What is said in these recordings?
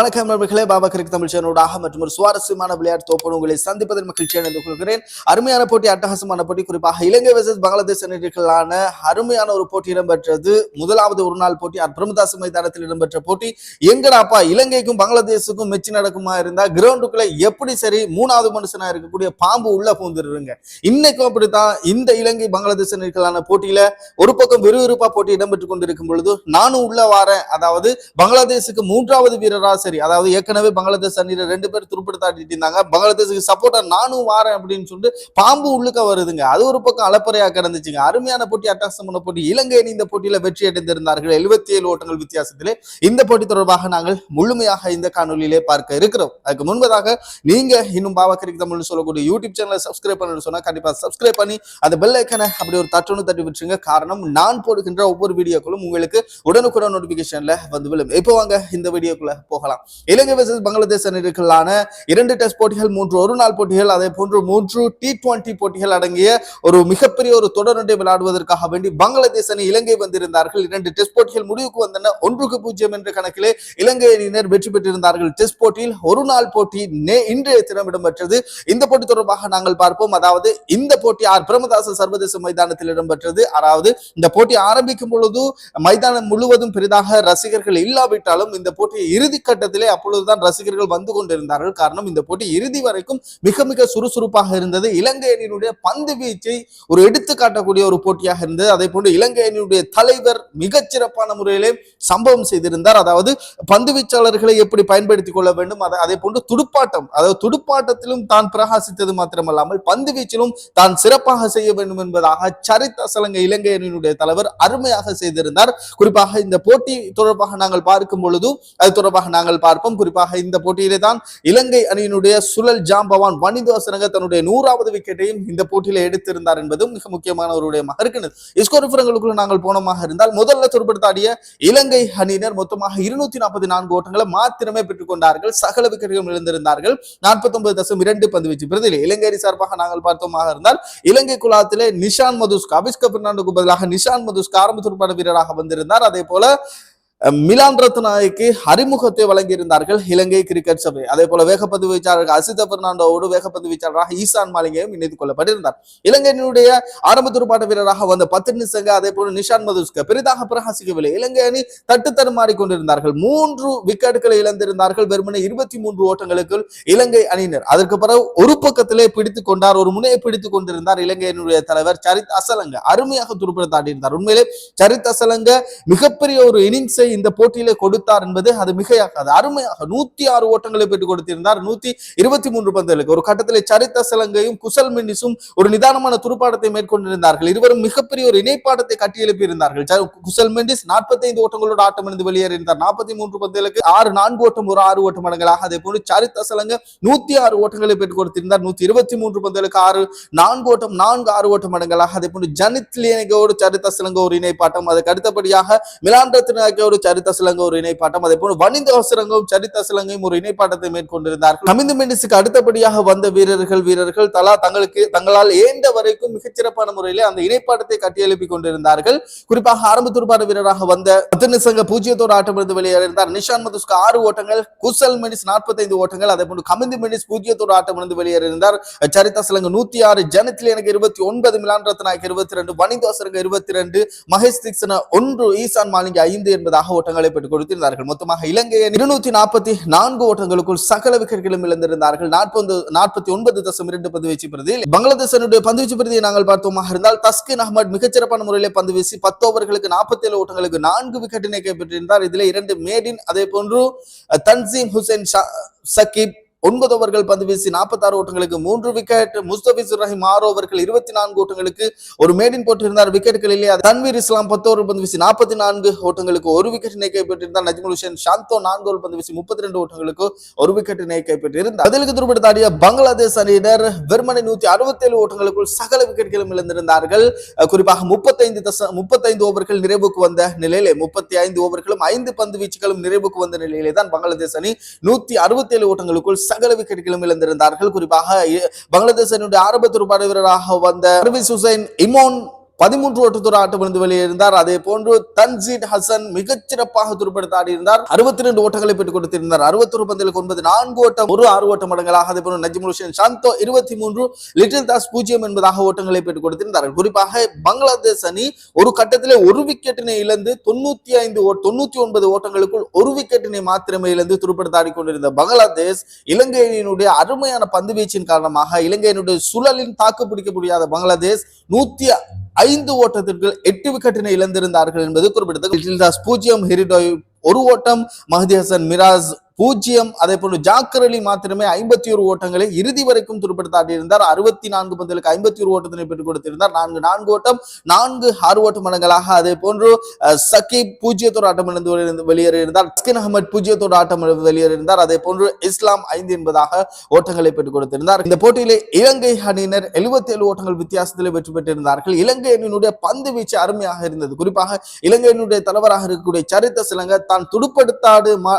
வணக்கம் நண்பர்களே பாபா கிரிக் தமிழ் சேனலோடாக மற்றும் ஒரு சுவாரஸ்யமான விளையாட்டு தோப்போடு உங்களை சந்திப்பதில் மகிழ்ச்சி அடைந்து கொள்கிறேன். அருமையான போட்டி அட்டகாசமான போட்டி. குறிப்பாக இலங்கை வெர்சஸ் பங்களாதேஷ் அணிகளுக்கான அருமையான ஒரு போட்டி இடம்பெற்றது. முதலாவது ஒரு நாள் போட்டி பிரமதாஸ் மைதானத்தில் இடம்பெற்ற போட்டி. எங்கடாப்பா இலங்கைக்கும் பங்களாதேஷுக்கும் மெச்சு நடக்குமா இருந்தா கிரவுண்டுக்குள்ள எப்படி சரி மூணாவது மனுஷனா இருக்கக்கூடிய பாம்பு உள்ள பூந்துருங்க. இன்னைக்கும் அப்படித்தான் இந்த இலங்கை பங்களாதேஷ் அணிகளுக்கான போட்டியில ஒரு பக்கம் விறுவிறுப்பா போட்டி இடம்பெற்றுக் கொண்டிருக்கும் பொழுது நானும் உள்ள வாரேன். அதாவது பங்களாதேஷுக்கு மூன்றாவது வீரரா சரி அதாவது ஏற்கனவே பங்களாதேஷ் அணியில ரெண்டு பேர் துருப்பிடுத்தாட்டிட்டு இருந்தாங்க. பங்களாதேஷுக்கு சப்போர்ட்டா நானும் வாரேன் அப்படின்னு சொல்லிட்டு பாம்பு உள்ளுக்க வருதுங்க. அது ஒரு பக்கம் அலப்பறையா கிடந்துச்சுங்க. அருமையான போட்டி அட்டாசம் பண்ண போட்டி. இலங்கை அணி இந்த போட்டியில வெற்றி அடைந்திருந்தார்கள். எழுபத்தி ஏழு ஓட்டங்கள் வித்தியாசத்திலே. இந்த போட்டி தொடர்பாக நாங்கள் முழுமையாக இந்த காணொலியிலே பார்க்க இருக்கிறோம். அதுக்கு முன்பதாக நீங்க இன்னும் பாபா தமிழ்னு சொல்லக்கூடிய யூடியூப் சேனலை சப்ஸ்கிரைப் பண்ணணும்னு சொன்னா கண்டிப்பா சப்ஸ்கிரைப் பண்ணி அந்த பெல் ஐக்கனை அப்படி ஒரு தட்டுன்னு தட்டி விட்டுருங்க. காரணம் நான் போடுகின்ற ஒவ்வொரு வீடியோக்களும் உங்களுக்கு உடனுக்குடன் நோட்டிபிகேஷன்ல வந்து விழும். இப்போ வாங்க இந்த வீடியோக்குள்ள போகலாம். இலங்கை வர்சஸ் பங்களாதேஷ் அணிகளுக்கான இரண்டு டெஸ்ட் போட்டிகள் மூன்று ஒரு நாள் போட்டிகள் அதே போன்று மூன்று டி டுவெண்டி போட்டிகள் அடங்கிய ஒரு மிகப்பெரிய ஒரு தொடரண்டை விளையாடுவதற்காக வேண்டி பங்களாதேஷ் அணி இலங்கை வந்திருந்தார்கள். இரண்டு டெஸ்ட் போட்டிகள் முடிவுக்கு வந்தன. ஒன்றுக்கு பூஜ்ஜியம் என்ற கணக்கிலே இலங்கை அணியினர் வெற்றி பெற்றிருந்தார்கள். டெஸ்ட் போட்டியில் ஒரு நாள் போட்டி இன்றைய தினம் இடம்பெற்றது. இந்த போட்டி தொடர்பாக நாங்கள் பார்ப்போம். அதாவது இந்த போட்டி ஆர். பிரமதாச சர்வதேச மைதானத்தில் இடம்பெற்றது. அதாவது இந்த போட்டி ஆரம்பிக்கும் பொழுது மைதானம் முழுவதும் பெரிதாக ரசிகர்கள் இல்லாவிட்டாலும் இந்த போட்டியை இறுதி கட்ட கட்டத்திலே அப்பொழுதுதான் ரசிகர்கள் வந்து கொண்டிருந்தார்கள். காரணம் இந்த போட்டி இறுதி வரைக்கும் மிக மிக சுறுசுறுப்பாக இருந்தது. இலங்கை அணியினுடைய பந்து வீச்சை ஒரு எடுத்து காட்டக்கூடிய ஒரு போட்டியாக இருந்தது. அதே போன்று இலங்கை அணியினுடைய தலைவர் மிகச்சிறப்பான முறையிலே சம்பவம் செய்திருந்தார். அதாவது பந்து வீச்சாளர்களை எப்படி பயன்படுத்திக் கொள்ள வேண்டும்? அதை அதே போன்று துடுப்பாட்டம் அதாவது துடுப்பாட்டத்திலும் தான் பிரகாசித்தது மாத்திரமல்லாமல் பந்து வீச்சிலும் தான் சிறப்பாக செய்ய வேண்டும் என்பதாக சரித்த சலங்க இலங்கை அணியினுடைய தலைவர் அருமையாக செய்திருந்தார். குறிப்பாக இந்த போட்டி தொடர்பாக நாங்கள் பார்க்கும் பொழுது அது தொடர்பாக நாங்கள் பார்ப்போம். குறிப்பாக இந்த போட்டியிலே தான் இலங்கை அணியினுடைய சுழல் ஜாம்பவான் வனிதாசனங்க தன்னுடைய நூறாவது விக்கெட்டையும் இந்த போட்டியில எடுத்திருந்தார் என்பதும் மிக முக்கியமான ஒரு விடயமாக இஸ்கோர் விவரங்களுக்குள்ள நாங்கள் போனமாக இருந்தால் முதல்ல துருப்படுத்தாடிய இலங்கை அணியினர் மொத்தமாக இருநூத்தி நாற்பத்தி நான்கு ஓட்டங்களை மாத்திரமே பெற்றுக்கொண்டார்கள் சகல விக்கெட்டுகளும் இழந்திருந்தார்கள். நாற்பத்தி ஒன்பது தசம் இரண்டு பந்து வீச்சு. பிரதியில் இலங்கை அணி சார்பாக நாங்கள் பார்த்தோமாக இருந்தால் இலங்கை குலாத்திலே நிஷான் மதுஸ்கா அபிஷ்க பெர்னாண்டுக்கு பதிலாக நிஷான் மதுஸ்கா ஆரம்ப துடுப்பாட்ட வீரராக வந்திருந்தார். அதே போல மிலான் ரத்னாய்க்கு அறிமுகத்தை வழங்கியிருந்தார்கள் இலங்கை கிரிக்கெட் சபை. அதே போல வேகப்பந்து வீச்சாளர்கள் அசித பெர்னாண்டோவோடு வேகப்பந்து வீச்சாளராக ஈசான் மாலிங்கையும் இணைத்துக் கொள்ளப்பட்டிருந்தார். இலங்கையினுடைய ஆரம்ப துடுப்பாட்ட வீரராக வந்த பத்து நிசங்க அதே போல நிஷான் மதுஸ்க பெரிதாக பிரகாசிக்கவில்லை. இலங்கை அணி தட்டு தடுமாறி கொண்டிருந்தார்கள். மூன்று விக்கெட்டுகளை இழந்திருந்தார்கள். வெறுமனே இருபத்தி மூன்று ஓட்டங்களுக்குள் இலங்கை அணியினர். அதற்கு பிறகு ஒரு பக்கத்திலே பிடித்துக் கொண்டார் ஒரு முனையை பிடித்துக் கொண்டிருந்தார் இலங்கையினுடைய தலைவர் சரித் அசலங்க. அருமையாக துடுப்படுத்தாடியிருந்தார் உண்மையிலே சரித் அசலங்க மிகப்பெரிய ஒரு இன்னிங்ஸை இந்த போட்டியிலே கொடுத்தார் என்பது அது மிகையாகாது. அருமையாக நூத்தி ஆறு ஓட்டங்களை பெற்றுக் கொடுத்திருந்தார். நூத்தி இருபத்தி மூன்று பந்துகளுக்கு. ஒரு கட்டத்திலே சரித்த சலங்கையும் குசல் மென்னிஸும் ஒரு நிதானமான துடுப்பாட்டத்தை மேற்கொண்டிருந்தார்கள். இருவரும் மிகப்பெரிய ஒரு இணைப்பாட்டத்தை கட்டியெழுப்பி இருந்தார்கள் குசல் மெண்டிஸ் நாற்பத்தி ஐந்து ஓட்டங்களோடு ஆட்டம் இருந்து வெளியேறியிருந்தார். நாற்பத்தி மூன்று பந்துகளுக்கு ஆறு நான்கு ஓட்டம் ஒரு ஆறு ஓட்டம் மடங்களாக அதே போன்று சரித்த சலங்க நூத்தி ஆறு ஓட்டங்களை பெற்றுக் கொடுத்திருந்தார். நூத்தி இருபத்தி மூன்று பந்துகளுக்கு ஆறு நான்கு ஓட்டம் நான்கு ஆறு ஓட்டம் மடங்களாக அதே போன்று ஜனித் லியனகோடு சரித்த சலங்க ஒரு இணைப்பாட்டம். அதுக்கு அடுத்தபடியாக மிலான் ரத்னாக்கோடு சரித்த சிலங்க ஒரு இணைப்பாட்டம். அதே போல வனிந்த அவசரங்கும் சரித்த சிலங்கையும் ஒரு இணைப்பாட்டத்தை மேற்கொண்டிருந்தார்கள். கமிந்து மெண்டிஸுக்கு அடுத்தபடியாக வந்த வீரர்கள் வீரர்கள் தலா தங்களுக்கு தங்களால் ஏந்த வரைக்கும் மிகச்சிறப்பான முறையிலே அந்த இணைப்பாட்டத்தை கட்டியெழுப்பி கொண்டிருந்தார்கள். குறிப்பாக ஆரம்ப துடுப்பாட்ட வீரராக வந்த பத்தினிசங்க பூஜ்ஜியத்தோடு ஆட்டமிருந்து வெளியேறினார் நிஷான் மதுஸ்க்கு ஆறு ஓட்டங்கள் குசல் மெனிஸ் நாற்பத்தைந்து ஓட்டங்கள் அதே போன்று கமிந்து மெனிஸ் பூஜ்ஜியத்தோடு ஆட்டமிருந்து வெளியேறியிருந்தார். சரித்த சிலங்க நூத்தி ஆறு ஜனத்தில் எனக்கு இருபத்தி ஒன்பது மிலான் ரத்னாக்கு இருபத்தி ரெண்டு வனிதாசரங்க இருபத்தி ரெண்டு மகேஷ் தீக்ஷன ஒன்று ஈசான் மாலிங்க ஐந்து என்பதாக ஓட்டங்களை பெற்றுக் கொடுத்திருந்தார்கள். மொத்தமாக இலங்கையை இருநூத்தி நாற்பத்தி நான்கு ஓட்டங்களுக்குள் சகல விக்கெட்டுகளும் இழந்திருந்தார்கள். நாற்பது நாற்பத்தி ஒன்பது தசம் இரண்டு பந்து வீச்சு பிரதியில் பங்களாதேசனுடைய பந்து வீச்சு பிரதியை நாங்கள் பார்த்தோமாக இருந்தால் தஸ்கின் அகமது மிகச்சிறப்பான முறையில் பந்து வீசி பத்து ஓவர்களுக்கு நாற்பத்தி ஏழு ஓட்டங்களுக்கு நான்கு விக்கெட்டினை கைப்பற்றியிருந்தார் இதில் இரண்டு மேடின் அதே போன்று தன்சீம் ஹுசைன் சகிப் ஒன்பது ஓவர்கள் பந்து வீசி நாற்பத்தாறு ஓட்டங்களுக்கு மூன்று விக்கெட். முஸ்தபிஸ் ரஹீம் ஆறு ஓவர்கள் இருபத்தி நான்கு ஓட்டங்களுக்கு ஒரு மேடின் போட்டிருந்தார். விக்கெட்டுகளிலே அது தன்வீர் இஸ்லாம் பத்து ஓவர் பந்து வீசி நாற்பத்தி நான்கு ஓட்டங்களுக்கு ஒரு விக்கெட்டினை கைப்பற்றியிருந்தார். நஜ்முல் ஹுசேன் சாந்தோ நான்கு ஓவர் பந்து வீசி முப்பத்தி ரெண்டு ஓட்டங்களுக்கு ஒரு விக்கெட்டினை கைப்பற்றியிருந்தார். பதிலுக்கு துருப்படுத்தாடிய பங்களாதேஷ் அணியினர் வெறுமனை நூத்தி அறுபத்தி ஏழு ஓட்டங்களுக்குள் சகல விக்கெட்டுகளும் இழந்திருந்தார்கள். குறிப்பாக முப்பத்தைந்து தச முப்பத்தைந்து ஓவர்கள் நிறைவுக்கு வந்த நிலையிலே முப்பத்தி ஐந்து ஓவர்களும் ஐந்து பந்து வீச்சுகளும் நிறைவுக்கு வந்த நிலையிலே தான் பங்களாதேஷ் அணி நூத்தி அறுபத்தி ஏழு ஓட்டங்களுக்குள் சகல விக்கெட்டுகளும் இழந்திருந்தார்கள். குறிப்பாக பங்களாதேசனுடைய பங்களாதேஷ் ஆரம்ப வீரராக வந்த பர்வீஸ் ஹுசைன் இமோன் பதிமூன்று ஓட்டத்தோட ஆட்டம் இருந்து வெளியேறினார் அதே போன்று தன்சீட் ஹசன் மிகச்சிறப்பாக துருப்படுத்த ஆடியிருந்தார் அறுபத்தி ரெண்டு ஓட்டங்களை பெற்றுக் கொடுத்திருந்தார். அறுபத்தொரு பந்தலுக்கு ஒன்பது நான்கு ஓட்டம் ஒரு ஆறு ஓட்ட மடங்களாக அதே போன்று நஜிமுல் ஹுசேன் சாந்தோ இருபத்தி மூன்று லிட்டில் தாஸ் பூஜ்ஜியம் என்பதாக ஓட்டங்களை பெற்றுக் கொடுத்திருந்தார்கள். குறிப்பாக பங்களாதேஷ் அணி ஒரு கட்டத்திலே ஒரு விக்கெட்டினை இழந்து தொண்ணூத்தி ஐந்து ஓ- தொண்ணூத்தி ஒன்பது ஓட்டங்களுக்குள் ஒரு விக்கெட்டினை மாத்திரமே இழந்து துருப்படுத்த ஆடிக்கொண்டிருந்த பங்களாதேஷ் இலங்கையினுடைய அருமையான பந்து வீச்சின் காரணமாக இலங்கையினுடைய சுழலின் தாக்கு பிடிக்க முடியாத பங்களாதேஷ் நூத்தி ஐந்து ஓட்டத்திற்கு எட்டு விக்கெட்டினை இழந்திருந்தார்கள் என்பது குறிப்பிடத்தக்கது. பூஜ்ஜியம் ஹெரிடோய் ஒரு ஓட்டம். மஹதி ஹசன் மிராஸ் பூஜ்ஜியம் அதே போன்று ஜாக்கர் அலி மாத்திரமே ஐம்பத்தி ஒரு ஓட்டங்களை இறுதி வரைக்கும் துருப்படுத்தாட்டியிருந்தார் அறுபத்தி நான்கு பந்தலுக்கு ஐம்பத்தி ஒரு ஓட்டத்தினை பெற்றுக் கொடுத்திருந்தார். நான்கு நான்கு ஓட்டம் நான்கு ஆறு ஓட்ட மடங்களாக அதே போன்று அஹ், சகீப் பூஜ்ஜியத்தோடு ஆட்டம் இழந்து வெளியே- வெளியேறியிருந்தார். அஸ்கின் அகமது பூஜ்ஜியத்தோடு ஆட்டம் வெளியேறி வெளியேறியிருந்தார். அதே போன்று இஸ்லாம் ஐந்து என்பதாக ஓட்டங்களை பெற்றுக் கொடுத்திருந்தார். இந்த போட்டியிலே இலங்கை அணியினர் 77 ஏழு ஓட்டங்கள் வித்தியாசத்தில் வெற்றி பெற்றிருந்தார்கள். இலங்கை அணியினுடைய பந்து வீச்சு அருமையாக இருந்தது. குறிப்பாக இலங்கை அணியினுடைய தலைவராக இருக்கக்கூடிய சரித்த சிலங்க தான் துடுப்படுத்தாடு மா-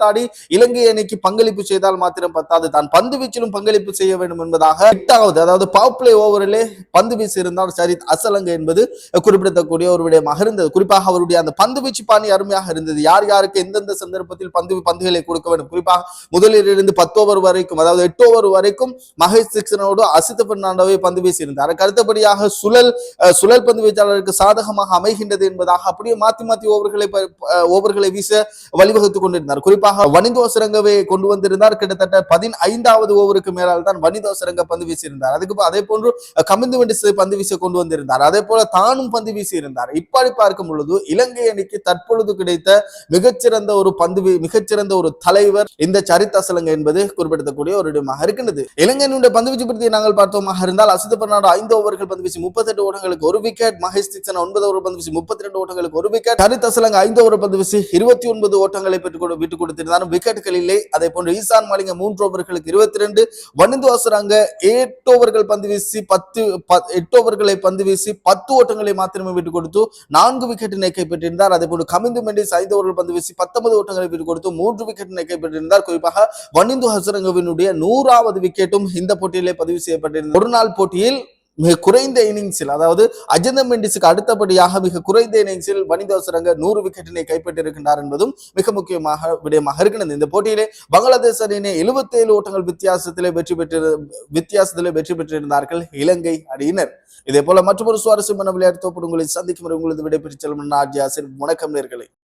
ம், இலங்கை அணிக்கு பங்களிப்பு செய்தால் மாத்திரம் பத்தாது. தான் பந்து வீச்சிலும் பங்களிப்பு செய்ய வேண்டும் என்பதாக எட்டாவது அதாவது பவர் பிளே ஓவரிலே பந்து வீசி இருந்தால் சரித் அசலங்க என்பது குறிப்பிடத்தக்கூடிய ஒரு விடயமாக இருந்தது. குறிப்பாக அவருடைய அந்த பந்து வீச்சு பாணி அருமையாக இருந்தது. யார் யாருக்கு எந்தெந்த சந்தர்ப்பத்தில் பந்து பந்துகளை கொடுக்க வேண்டும்? குறிப்பாக முதலில் இருந்து பத்து ஓவர் வரைக்கும் அதாவது எட்டு ஓவர் வரைக்கும் மகேஷ் சிக்ஸனோடு அசித் பெர்னாண்டோவை பந்து வீசி இருந்தார். அடுத்தபடியாக சுழல் சுழல் பந்து வீச்சாளருக்கு சாதகமாக அமைகின்றது என்பதாக அப்படியே மாத்தி மாத்தி ஓவர்களை ஓவர்களை வீச வழிவகுத்துக் கொண்டிருந்தார். குறிப்பாக வனிதோசரங்கவை கொண்டு வந்திருந்தார். கிட்டத்தட்ட பதினைந்தாவது ஓவருக்கு மேலால் தான் வனிதோசரங்க பந்து வீசியிருந்தார். அதுக்கு அதே போன்று கமிந்து வண்டி பந்து வீச கொண்டு வந்திருந்தார். அதே போல தானும் பந்து வீசி இருந்தார் இப்படி பார்க்கும் பொழுது இலங்கை அணிக்கு தற்பொழுது கிடைத்த மிகச்சிறந்த ஒரு பந்து மிகச்சிறந்த ஒரு தலைவர் இந்த சரித்த அசலங்க என்பது குறிப்பிடத்தக்கூடிய ஒரு இடமாக இருக்கின்றது. இலங்கையினுடைய பந்து வீச்சு பற்றி நாங்கள் பார்த்தோமாக இருந்தால் அசித பர்னாடு ஐந்து ஓவர்கள் பந்து வீசி முப்பத்தெட்டு ஓட்டங்களுக்கு ஒரு விக்கெட் மகேஷ் திக்சன் ஒன்பது ஓவர் பந்து வீசி முப்பத்தி ரெண்டு ஓட்டங்களுக்கு ஒரு விக்கெட் ஹரித் அசலங்க ஐந்து ஓவர் பந்து வீசி இருபத்தி ஒன்பது ஓட்டங்களை பெற்றுக் கொண்டு விட்டுக் கொடுத்திருந்தார். விக்கெட்டுகளிலே அதே போன்று ஈசான் மாலிங்க மூன்று ஓவர்களுக்கு இருபத்தி ரெண்டு வனிந்து அசுராங்க எட்டு ஓவர்கள் பந்து வீசி பத்து எட்டு ஓவர்களை பந்து வீசி பத்து ஓட்டங்களை மாத்திரமே விட்டுக் கொடுத்து நான்கு விக்கெட்டினை கைப்பற்றியிருந்தார் அதே போன்று கமிந்து மெண்டிஸ் ஐந்து ஓவர்கள் பந்து வீசி பத்தொன்பது ஓட்டங்களை விட்டு கொடுத்து மூன்று விக்கெட்டினை கைப்பற்றியிருந்தார் குறிப்பாக வனிந்து ஹசரங்கவினுடைய நூறாவது விக்கெட்டும் இந்த போட்டியிலே பதிவு செய்யப்பட்டிருந்தது. ஒரு நாள் போட்டியில் மிக குறைந்த இன்னிங்ஸில் அதாவது அஜந்த மெண்டிஸுக்கு அடுத்தபடியாக மிக குறைந்த இன்னிங்ஸில் வனிதோசரங்க நூறு விக்கெட்டினை கைப்பற்றியிருக்கின்றார் என்பதும் மிக முக்கியமாக விடயமாக இருக்கிறது இந்த போட்டியிலே பங்களாதேஷ் அணியினை 77 ஓட்டங்கள் வித்தியாசத்திலே வெற்றி பெற்று வித்தியாசத்திலே வெற்றி பெற்றிருந்தார்கள் இலங்கை அணியினர். இதே போல மற்றொரு சுவாரஸ்யமான விளையாட்டு தோப்பு உங்களை சந்திக்கும் உங்களது விடைபெற்று செல்லும் ஆர்ஜி ஆசிரியர் வணக்கம் நேர்களை.